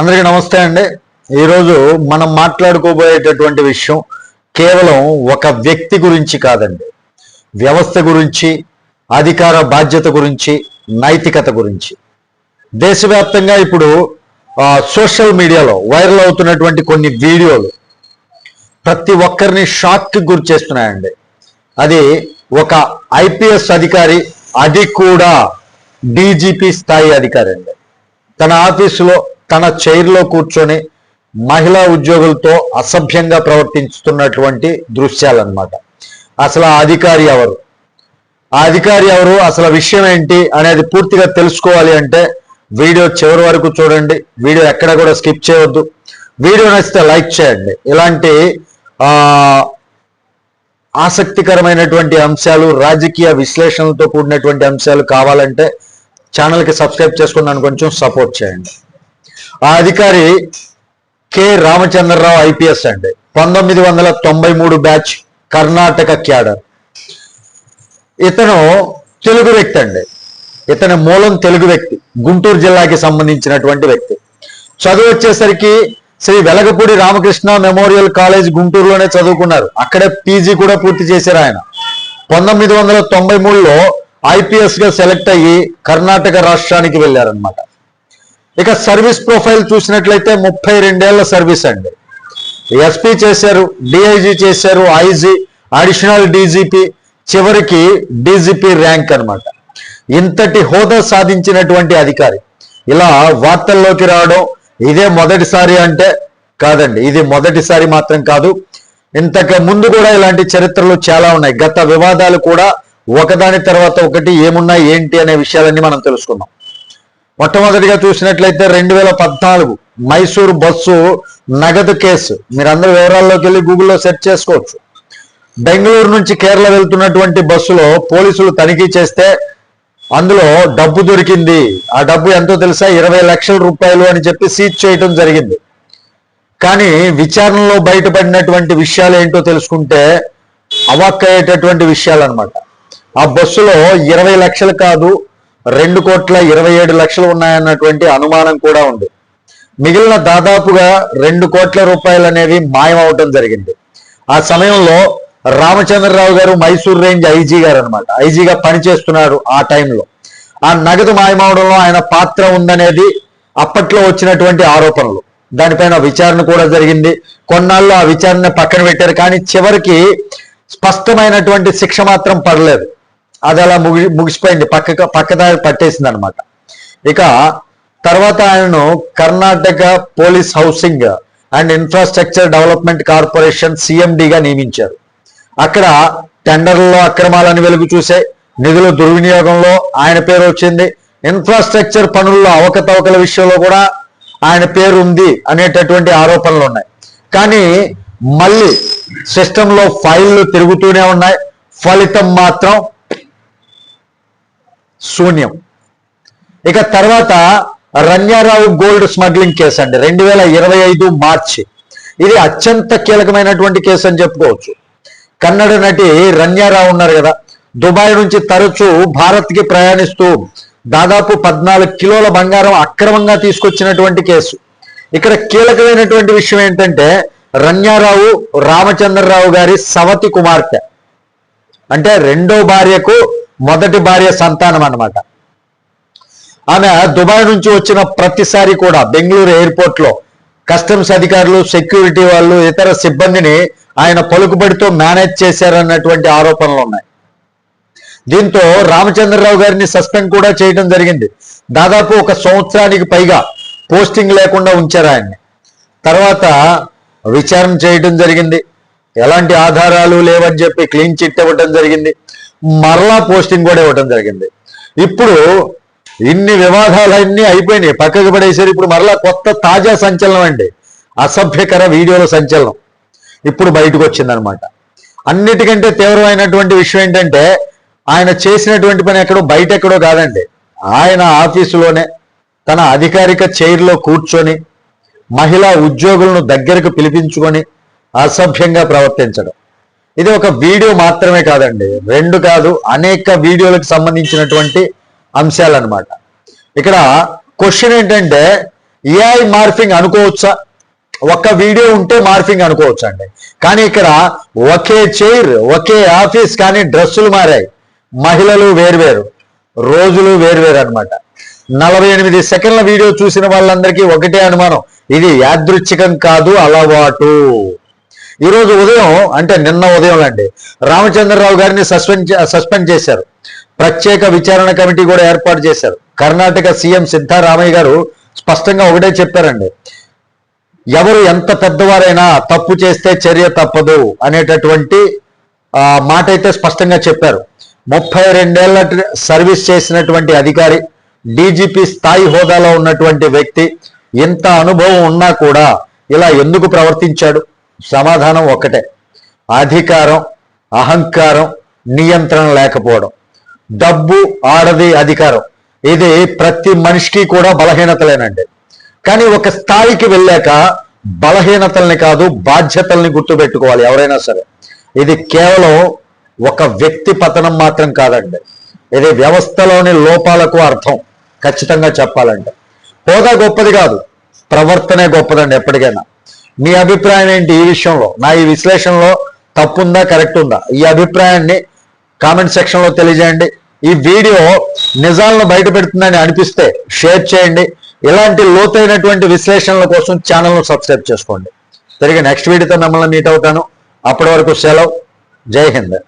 అందరికీ నమస్తే అండి. ఈరోజు మనం మాట్లాడుకోబోయేటటువంటి విషయం కేవలం ఒక వ్యక్తి గురించి కాదండి. వ్యవస్థ గురించి అధికార బాధ్యత గురించి నైతికత గురించి. దేశవ్యాప్తంగా ఇప్పుడు సోషల్ మీడియాలో వైరల్ అవుతున్నటువంటి కొన్ని వీడియోలు ప్రతి ఒక్కరిని షాక్కి గురి చేస్తున్నాయండి. అది ఒక ఐపీఎస్ అధికారి అది కూడా డీజీపీ స్థాయి అధికారి అండి. తన ఆఫీసులో తన చైర్లో కూర్చొని మహిళా ఉద్యోగులతో అసభ్యంగా ప్రవర్తిస్తున్నటువంటి దృశ్యాలన్నమాట. అసలు ఆ అధికారి ఎవరు? ఆ అధికారి ఎవరు? అసలు విషయం ఏంటి అనేది పూర్తిగా తెలుసుకోవాలి అంటే వీడియో చివరి వరకు చూడండి. వీడియో ఎక్కడ కూడా స్కిప్ చేయవద్దు వీడియో నచ్చితే లైక్ చేయండి. ఇలాంటి ఆసక్తికరమైనటువంటి అంశాలు రాజకీయ విశ్లేషణలతో కూడినటువంటి అంశాలు కావాలంటే ఛానల్కి సబ్స్క్రైబ్ చేసుకుని నన్ను కొంచెం సపోర్ట్ చేయండి. ఆ అధికారి కె. రామచంద్రరావు ఐపీఎస్ అండి. పంతొమ్మిది వందల తొంభై మూడు బ్యాచ్ కర్ణాటక క్యాడర్. ఇతను తెలుగు వ్యక్తి అండి. ఇతని మూలం తెలుగు వ్యక్తి గుంటూరు జిల్లాకి సంబంధించినటువంటి వ్యక్తి. చదువు వచ్చేసరికి శ్రీ వెలగపూడి రామకృష్ణ మెమోరియల్ కాలేజ్ గుంటూరులోనే చదువుకున్నారు. అక్కడే పీజీ కూడా పూర్తి చేశారు ఆయన. పంతొమ్మిది వందల తొంభై మూడులో ఐపీఎస్గా సెలెక్ట్ అయ్యి కర్ణాటక రాష్ట్రానికి వెళ్ళారనమాట ఇక సర్వీస్ ప్రొఫైల్ చూసినట్లయితే ముప్పై రెండేళ్ళ సర్వీస్ అండి. ఎస్పీ చేశారు డిఐజీ చేశారు ఐజీ అడిషనల్ డీజీపీ చివరికి డీజీపీ ర్యాంక్ అన్నమాట. ఇంతటి హోదా సాధించినటువంటి అధికారి. ఇలా వార్తల్లోకి రావడం ఇదే మొదటిసారి అంటే కాదండి ఇది మొదటిసారి మాత్రం కాదు. ఇంతకు ముందు కూడా ఇలాంటి చరిత్రలు చాలా ఉన్నాయి. గత వివాదాలు కూడా ఒకదాని తర్వాత ఒకటి ఏమున్నాయి ఏంటి అనే విషయాలన్నీ మనం తెలుసుకుందాం. మొట్టమొదటిగా చూసినట్లయితే రెండు వేల పద్నాలుగు మైసూరు బస్సు నగదు కేసు. మీరందరూ వివరాల్లోకి వెళ్ళి గూగుల్లో సెర్చ్ చేసుకోవచ్చు. బెంగళూరు నుంచి కేరళ వెళ్తున్నటువంటి బస్సులో పోలీసులు తనిఖీ చేస్తే అందులో డబ్బు దొరికింది. ఆ డబ్బు ఎంతో తెలుసా? ఇరవై లక్షల రూపాయలు అని చెప్పి సీజ్ చేయడం జరిగింది. కానీ విచారణలో బయటపడినటువంటి విషయాలు ఏంటో తెలుసుకుంటే అవాక్కయ్యేటటువంటి విషయాలు అనమాట ఆ బస్సులో ఇరవై లక్షలు కాదు రెండు కోట్ల ఇరవై ఏడు లక్షలు ఉన్నాయన్నటువంటి అనుమానం కూడా ఉంది. మిగిలిన దాదాపుగా రెండు కోట్ల రూపాయలు అనేవి మాయమవటం జరిగింది. ఆ సమయంలో రామచంద్రరావు గారు మైసూర్ రేంజ్ ఐజీ గారు అనమాట ఐజీగా పనిచేస్తున్నారు ఆ టైంలో. ఆ నగదు మాయమవడంలో ఆయన పాత్ర ఉందనేది అప్పట్లో వచ్చినటువంటి ఆరోపణలు. దానిపైన విచారణ కూడా జరిగింది. కొన్నాళ్ళు ఆ విచారణ పక్కన పెట్టారు. కానీ చివరికి స్పష్టమైనటువంటి శిక్ష మాత్రం పడలేదు. అది అలా ముగి ముగిసిపోయింది. పక్క పక్కదారి పట్టేసింది అనమాట ఇక తర్వాత ఆయనను Karnataka police housing and infrastructure development corporation సిఎండిగా నియమించారు. అక్కడ టెండర్లలో అక్రమాలను వెలుగు చూసే నిధుల దుర్వినియోగంలో ఆయన పేరు వచ్చింది. ఇన్ఫ్రాస్ట్రక్చర్ పనుల్లో అవకతవకల విషయంలో కూడా ఆయన పేరు ఉంది అనేటటువంటి ఆరోపణలు ఉన్నాయి. కానీ మళ్ళీ సిస్టంలో ఫైళ్ళు తిరుగుతూనే ఉన్నాయి. ఫలితం మాత్రం శూన్యం. ఇక తర్వాత రన్యారావు గోల్డ్ స్మగ్లింగ్ కేసు అండి. రెండు వేల ఇరవై ఐదు మార్చి. ఇది అత్యంత కీలకమైనటువంటి కేసు అని చెప్పుకోవచ్చు. కన్నడ నటి రన్యారావు ఉన్నారు కదా. దుబాయ్ నుంచి తరచూ భారత్కి ప్రయాణిస్తూ దాదాపు పద్నాలుగు కిలోల బంగారం అక్రమంగా తీసుకొచ్చినటువంటి కేసు. ఇక్కడ కీలకమైనటువంటి విషయం ఏంటంటే రన్యారావు రామచంద్రరావు గారి సవతి కుమార్తె. అంటే రెండో భార్యకు మొదటి భార్య సంతానం అన్నమాట. ఆమె దుబాయ్ నుంచి వచ్చిన ప్రతిసారి కూడా బెంగళూరు ఎయిర్పోర్ట్లో కస్టమ్స్ అధికారులు సెక్యూరిటీ వాళ్ళు ఇతర సిబ్బందిని ఆయన పలుకుబడితో మేనేజ్ చేశారన్నటువంటి ఆరోపణలు ఉన్నాయి. దీంతో రామచంద్రరావు గారిని సస్పెండ్ కూడా చేయడం జరిగింది. దాదాపు ఒక సంవత్సరానికి పైగా పోస్టింగ్ లేకుండా ఉంచారు ఆయన్ని. తర్వాత విచారణ చేయడం జరిగింది. ఎలాంటి ఆధారాలు లేవని చెప్పి క్లీన్ చిట్ ఇవ్వటం జరిగింది. మరలా పోస్టింగ్ కూడా ఇవ్వడం జరిగింది. ఇప్పుడు ఇన్ని వివాదాలన్నీ అయిపోయినాయి. పక్కకు పడేసారు ఇప్పుడు మరలా కొత్త తాజా సంచలనం అండి. అసభ్యకర వీడియోల సంచలనం. ఇప్పుడు బయటకు వచ్చిందనమాట. అన్నిటికంటే తీవ్రమైనటువంటి విషయం ఏంటంటే ఆయన చేసినటువంటి పని ఎక్కడో బయట ఎక్కడో కాదండి. ఆయన ఆఫీసులోనే తన అధికారిక చైర్లో కూర్చొని మహిళా ఉద్యోగులను దగ్గరకు పిలిపించుకొని అసభ్యంగా ప్రవర్తించడం. ఇది ఒక వీడియో మాత్రమే కాదండి. రెండు కాదు అనేక వీడియోలకు సంబంధించినటువంటి అంశాలు అనమాట ఇక్కడ క్వశ్చన్ ఏంటంటే ఏఐ మార్ఫింగ్ అనుకోవచ్చా? ఒక్క వీడియో ఉంటే మార్ఫింగ్ అనుకోవచ్చు అండి కానీ ఇక్కడ ఒకే చైర్ ఒకే ఆఫీస్ కానీ డ్రెస్సులు మారాయి. మహిళలు వేర్వేరు రోజులు వేర్వేరు అనమాట నలభై ఎనిమిది సెకండ్ల వీడియో చూసిన వాళ్ళందరికీ ఒకటే అనుమానం. ఇది యాదృచ్ఛికం కాదు అలవాటు. ఈరోజు ఉదయం అంటే నిన్న ఉదయం అండి. రామచంద్రరావు గారిని సస్పెండ్ చే- సస్పెండ్ చేశారు. ప్రత్యేక విచారణ కమిటీ కూడా ఏర్పాటు చేశారు. కర్ణాటక సీఎం సిద్ధారామయ్య గారు స్పష్టంగా ఒకటే చెప్పారండి. ఎవరు ఎంత పెద్దవారైనా తప్పు చేస్తే చర్య తప్పదు అనేటటువంటి మాట అయితే స్పష్టంగా చెప్పారు. ముప్పై రెండేళ్ళ సర్వీస్ చేసినటువంటి అధికారి డీజీపీ స్థాయి హోదాలో ఉన్నటువంటి వ్యక్తి ఇంత అనుభవం ఉన్నా కూడా ఇలా ఎందుకు ప్రవర్తించాడు? సమాధానం ఒక్కటే. అధికారం అహంకారం నియంత్రణ లేకపోవడం. డబ్బు ఆడది అధికారం. ఇది ప్రతి మనిషికి కూడా బలహీనతలేనండి. కానీ ఒక స్థాయికి వెళ్ళాక బలహీనతల్ని కాదు బాధ్యతల్ని గుర్తుపెట్టుకోవాలి ఎవరైనా సరే. ఇది కేవలం ఒక వ్యక్తి పతనం మాత్రం కాదండి. ఇది వ్యవస్థలోని లోపాలకు అర్థం ఖచ్చితంగా చెప్పాలంటే. హోదా గొప్పది కాదు. ప్రవర్తనే గొప్పదండి ఎప్పటికైనా. మీ అభిప్రాయం ఏంటి ఈ విషయంలో? నా ఈ విశ్లేషణలో తప్పుందా కరెక్ట్ ఉందా ఈ అభిప్రాయాన్ని కామెంట్ సెక్షన్లో తెలియజేయండి. ఈ వీడియో నిజాలను బయట పెడుతుందని అనిపిస్తే షేర్ చేయండి. ఇలాంటి లోతైనటువంటి విశ్లేషణల కోసం ఛానల్ను సబ్స్క్రైబ్ చేసుకోండి. తిరిగి నెక్స్ట్ వీడియోతో మిమ్మల్ని మీట్ అవుతాను. అప్పటి వరకు సెలవు. జై హింద్.